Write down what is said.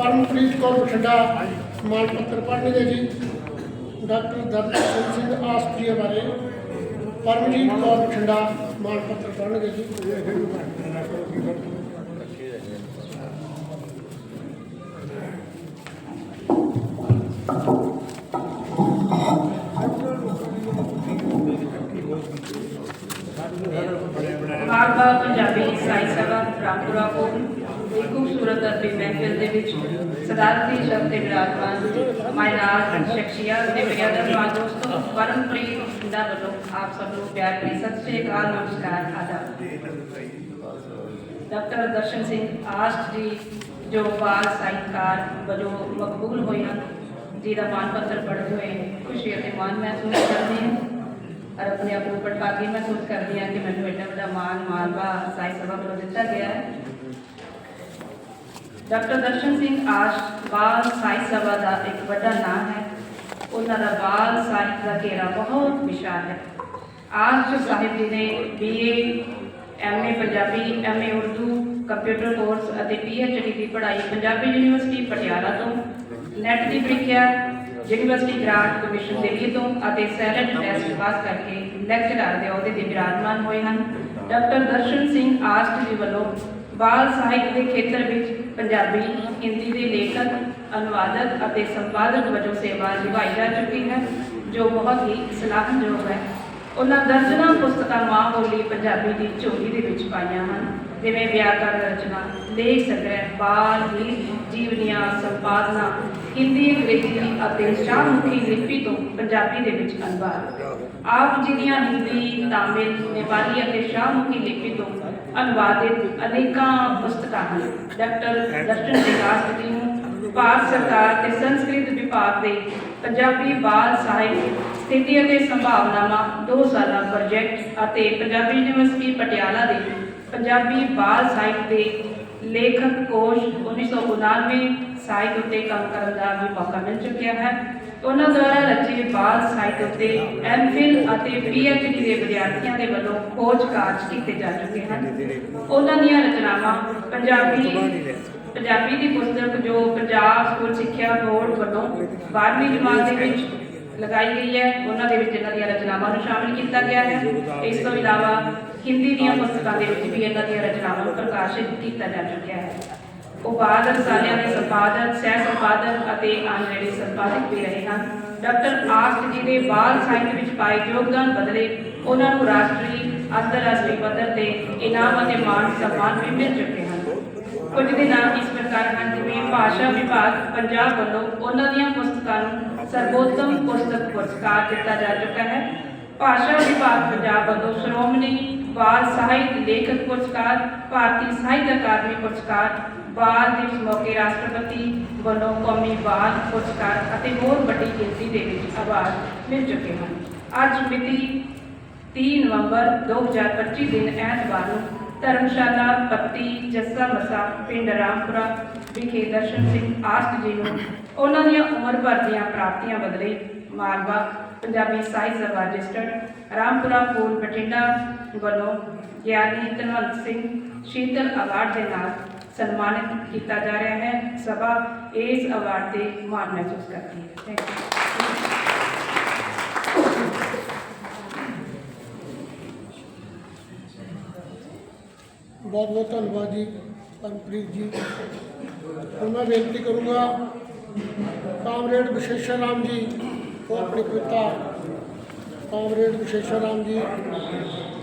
ਪਰਮਪ੍ਰੀਤ ਕੌਰ ਬਠਿੰਡਾ ਮਾਣ ਪੱਤਰ ਪੜ੍ਹਨਗੇ ਜੀ। ਡਾਕਟਰ ਦਰਸ਼ਨ ਸਿੰਘ ਆਸਟਰੀਆ ਬਾਰੇ ਪਰਮਜੀਤ ਕੌਰ ਬਠਿੰਡਾ ਮਾਣ ਪੱਤਰ ਪੜ੍ਹਨਗੇ ਜੀ। ਮਾਲਵਾ ਪੰਜਾਬੀ ਸਾਈ ਸਭਾ, ਰਾਮਪੁਰਾ ਕੋਲ। ਇੱਕ ਖੂਬਸੂਰਤ ਅਰਬੀ ਮਹਿਫਿਲ ਦੇ ਵਿੱਚ ਸਦਾਰਤੀ ਸ਼ਬਦ ਦੇ ਵਿਰਾਜਮਾਨ ਮਾਇਨਾਰ, ਸ਼ਖਸੀਅਤ ਦੇ ਬੇਅਦਬ ਦੋਸਤੋ ਪਰਮਪ੍ਰੀਤ ਦਾ ਵੱਲੋਂ ਆਪ ਸਭ ਨੂੰ ਪਿਆਰ ਭਰੀ ਸਤਿ ਸ਼੍ਰੀ ਅਕਾਲ, ਨਮਸਕਾਰ, ਆਦਾਬ। ਡਾਕਟਰ ਦਰਸ਼ਨ ਸਿੰਘ ਆਸਟ ਜੀ, ਜੋ ਬਾਲ ਸਾਹਿਤਕਾਰ ਵਜੋਂ ਮਕਬੂਲ ਹੋਏ ਹਨ ਜੀ ਦਾ ਮਾਨ ਪੱਤਰ ਪੜ੍ਹਦੇ ਹੋਏ ਖੁਸ਼ੀ ਅਤੇ ਮਾਣ ਮਹਿਸੂਸ ਕਰਦੇ ਹਾਂ ਔਰ ਆਪਣੇ ਆਪ ਨੂੰ ਪਟਪਾਗੀ ਮਹਿਸੂਸ ਕਰਦੀ ਹਾਂ ਕਿ ਮੈਨੂੰ ਐਡਾ ਵੱਡਾ ਮਾਨ ਮਾਲਵਾ ਸਾਈ ਸਭਾ ਵੱਲੋਂ ਦਿੱਤਾ ਗਿਆ ਹੈ। ਡਾਕਟਰ ਦਰਸ਼ਨ ਸਿੰਘ ਆਸ਼ ਬਾਲ ਸਾਹਿਤ ਸਭਾ ਦਾ ਇੱਕ ਵੱਡਾ ਨਾਮ ਹੈ। ਉਹਨਾਂ ਦਾ ਬਾਲ ਸਾਹਿਤ ਦਾ ਘੇਰਾ ਬਹੁਤ ਵਿਸ਼ਾਲ ਹੈ। ਆਸ਼ ਸਾਹਿਬ ਜੀ ਨੇ BA MA Punjabi MA Urdu, computer course ਅਤੇ ਪੀਐਚਡੀ ਦੀ ਪੜ੍ਹਾਈ ਪੰਜਾਬੀ ਯੂਨੀਵਰਸਿਟੀ ਪਟਿਆਲਾ ਤੋਂ ਨੈਟ ਦੀ ਪ੍ਰੀਖਿਆ ਯੂਨੀਵਰਸਿਟੀ ਗ੍ਰਾਂਟ ਕਮਿਸ਼ਨ ਦਿੱਲੀ ਤੋਂ ਅਤੇ ਸੈਲਡ ਟੈਸਟ ਪਾਸ ਕਰਕੇ ਲੈਕਚਰਰ ਦੇ ਅਹੁਦੇ ਤੇ ਬਿਰਾਜਮਾਨ ਹੋਏ ਹਨ। ਡਾਕਟਰ ਦਰਸ਼ਨ ਸਿੰਘ ਆਸਟ ਜੀ ਵੱਲੋਂ ਬਾਲ ਸਾਹਿਤ ਦੇ ਖੇਤਰ ਵਿੱਚ ਪੰਜਾਬੀ, ਹਿੰਦੀ ਦੇ ਲੇਖਕ, ਅਨੁਵਾਦਕ ਅਤੇ ਸੰਪਾਦਕ ਵਜੋਂ ਸੇਵਾ ਨਿਭਾਈ ਜਾ ਚੁੱਕੀ ਹੈ, ਜੋ ਬਹੁਤ ਹੀ ਸਲਾਹਯੋਗ ਹੈ। ਉਹਨਾਂ ਦਰਜਨਾਂ ਪੁਸਤਕਾਂ ਮਾਂ ਬੋਲੀ ਪੰਜਾਬੀ ਦੀ ਝੋਲੀ ਦੇ ਵਿੱਚ ਪਾਈਆਂ ਹਨ, ਜਿਵੇਂ ਵਿਆਕਰਨ ਰਚਨਾ, ਲੇਖ ਸੰਗ੍ਰਹਿ, ਬਾਲ ਗੀਤ ਜੀਵਨੀਆਂ, ਸੰਪਾਦਨਾ, ਹਿੰਦੀ, ਅੰਗਰੇਜ਼ੀ ਅਤੇ ਸ਼ਾਹਮੁਖੀ ਲਿਪੀ ਤੋਂ ਪੰਜਾਬੀ ਦੇ ਵਿੱਚ ਅਨੁਵਾਦ। ਆਪ ਜੀ ਦੀਆਂ ਹਿੰਦੀ, ਤਾਮਿਲ, ਨੇਪਾਲੀ ਅਤੇ ਸ਼ਾਹਮੁਖੀ ਲਿਪੀ ਤੋਂ ਅਨੁਵਾਦਿਤ ਅਨੇਕਾਂ ਪੁਸਤਕਾਂ ਹਨ। ਡਾਕਟਰ ਦਰਸ਼ਨ ਵਿਕਾਸ ਜੀ ਨੂੰ ਭਾਰਤ ਸਰਕਾਰ ਤੇ ਸੰਸਕ੍ਰਿਤ ਵਿਭਾਗ ਦੇ ਪੰਜਾਬੀ ਬਾਲ ਸਾਹਿਤ ਸਥਿਤੀ ਅਤੇ ਸੰਭਾਵਨਾਵਾਂ ਦੋ ਸਾਲਾ ਪ੍ਰੋਜੈਕਟ ਅਤੇ ਪੰਜਾਬੀ ਯੂਨੀਵਰਸਿਟੀ ਪਟਿਆਲਾ ਦੇ ਪੰਜਾਬੀ ਬਾਲ ਸਾਹਿਤ ਦੇ ਲੇਖਕ ਕੋਸ਼ 1999 ਸਾਹਿਤ ਉੱਤੇ ਕੰਮ ਕਰਨ ਦਾ ਵੀ ਮੌਕਾ ਮਿਲ ਚੁੱਕਿਆ ਹੈ। ਉਹਨਾਂ ਦੁਆਰਾ ਰਚੇ ਬਾਲ ਸਾਹਿਤ ਉੱਤੇ ਐਮਫਿਲ ਅਤੇ ਪੀਐਚਡੀ ਦੇ ਵਿਦਿਆਰਥੀਆਂ ਦੇ ਵੱਲੋਂ ਖੋਜ ਕਾਰਜ ਕੀਤੇ ਜਾ ਚੁੱਕੇ ਹਨ। ਉਹਨਾਂ ਦੀਆਂ ਰਚਨਾਵਾਂ ਪੰਜਾਬੀ ਪੰਜਾਬੀ ਦੀ ਪੁਸਤਕ ਜੋ ਪੰਜਾਬ ਸਕੂਲ ਸਿੱਖਿਆ ਬੋਰਡ ਵੱਲੋਂ 12ਵੀਂ ਜਮਾਤ ਦੇ ਵਿੱਚ ਲਗਾਈ ਗਈ ਹੈ। ਉਹਨਾਂ ਦੇ ਵਿੱਚ ਇਹਨਾਂ ਦੀਆਂ ਰਚਨਾਵਾਂ ਨੂੰ ਸ਼ਾਮਿਲ ਕੀਤਾ ਗਿਆ ਹੈ। ਇਸ ਤੋਂ ਇਲਾਵਾ ਹਿੰਦੀ ਦੀਆਂ ਪੁਸਤਕਾਂ ਦੇ ਵਿੱਚ ਵੀ ਇਹਨਾਂ ਦੀਆਂ ਰਚਨਾਵਾਂ ਨੂੰ ਪ੍ਰਕਾਸ਼ਿਤ ਕੀਤਾ ਜਾ ਚੁੱਕਿਆ ਹੈ। ਉਹ ਬਾਅਦ ਰਸਾਲਿਆਂ ਦੇ ਸੰਪਾਦਕ ਸਹਿ ਸੰਪਾਦਕ ਅਤੇ ਆਨਰੇਰੀ ਸੰਪਾਦਕ ਵੀ ਰਹੇ ਹਨ। ਡਾਕਟਰ ਆਸਟ ਜੀ ਦੇ ਬਾਲ ਸਾਹਿਤ ਵਿੱਚ ਪਾਏ ਯੋਗਦਾਨ ਬਦਲੇ ਉਹਨਾਂ ਨੂੰ ਰਾਸ਼ਟਰੀ, ਅੰਤਰਰਾਸ਼ਟਰੀ ਪੱਧਰ ਤੇ ਇਨਾਮ ਅਤੇ ਮਾਣ ਸਨਮਾਨ ਵੀ ਮਿਲ ਚੁੱਕੇ ਹਨ। ਕੁਝ ਦੇ ਨਾਮ ਇਸ ਪ੍ਰਕਾਰ ਹਨ ਜਿਵੇਂ ਭਾਸ਼ਾ ਵਿਭਾਗ ਪੰਜਾਬ ਵੱਲੋਂ ਉਹਨਾਂ ਦੀਆਂ ਪੁਸਤਕਾਂ ਨੂੰ ਸਰਵੋਤਮ ਪੁਸਤਕ ਪੁਰਸਕਾਰ ਦਿੱਤਾ ਜਾ ਚੁੱਕਾ ਹੈ। ਭਾਸ਼ਾ ਵਿਭਾਗ ਪੰਜਾਬ ਵੱਲੋਂ ਸ਼੍ਰੋਮਣੀ ਬਾਲ ਸਾਹਿਤ ਲੇਖਕ ਪੁਰਸਕਾਰ, ਭਾਰਤੀ ਸਾਹਿਤ ਅਕਾਦਮੀ ਪੁਰਸਕਾਰ, ਬਾਲ ਦਿਵਸ ਮੌਕੇ ਰਾਸ਼ਟਰਪਤੀ ਵੱਲੋਂ ਕੌਮੀ ਬਾਲ ਪੁਰਸਕਾਰ ਅਤੇ ਹੋਰ ਵੱਡੀ ਗਿਣਤੀ ਦੇ ਵਿੱਚ ਅਵਾਰਡ ਮਿਲ ਚੁੱਕੇ ਹਨ। ਅੱਜ ਮਿਤੀ 30 ਨਵੰਬਰ 2025 ਦਿਨ ਐਤਵਾਰ ਨੂੰ ਧਰਮਸ਼ਾਲਾ ਪੱਤੀ ਜੱਸਾ ਮਸਾ, ਪਿੰਡ ਰਾਮਪੁਰਾ ਵਿਖੇ ਦਰਸ਼ਨ ਸਿੰਘ ਆਸਟ ਜੀ ਨੂੰ ਉਹਨਾਂ ਦੀਆਂ ਉਮਰ ਭਰ ਦੀਆਂ ਪ੍ਰਾਪਤੀਆਂ ਬਦਲੇ ਮਾਲਵਾ ਪੰਜਾਬੀ ਸਾਹਿਤ ਸਭਾ ਰਜਿਸਟਰਡ, ਰਾਮਪੁਰਾ ਫੂਲ ਬਠਿੰਡਾ ਵੱਲੋਂ ਗਿਆਨੀ ਧਨਵੰਤ ਸਿੰਘ ਸ਼ੀਤਲ ਅਵਾਰਡ ਦੇ ਨਾਲ ਸਨਮਾਨਿਤ ਕੀਤਾ ਜਾ ਰਿਹਾ ਹੈ। ਸਭਾ ਇਸ ਅਵਾਰਡ ਤੇ ਮਾਣ ਮਹਿਸੂਸ ਕਰਦੀ ਹੈ। ਥੈਂਕ ਯੂ ਬਹੁਤ ਬਹੁਤ ਧੰਨਵਾਦ ਜੀ ਪਰਮਪ੍ਰੀਤ ਜੀ। ਹੁਣ ਮੈਂ ਬੇਨਤੀ ਕਰੂੰਗਾ, ਕਾਮਰੇਡ ਵਿਸ਼ੇਸ਼ਰ ਰਾਮ ਜੀ, ਉਹ ਆਪਣੀ ਕਵਿਤਾ ਕਾਮਰੇਡ ਵਿਸ਼ੇਸ਼ਰ ਰਾਮ ਜੀ।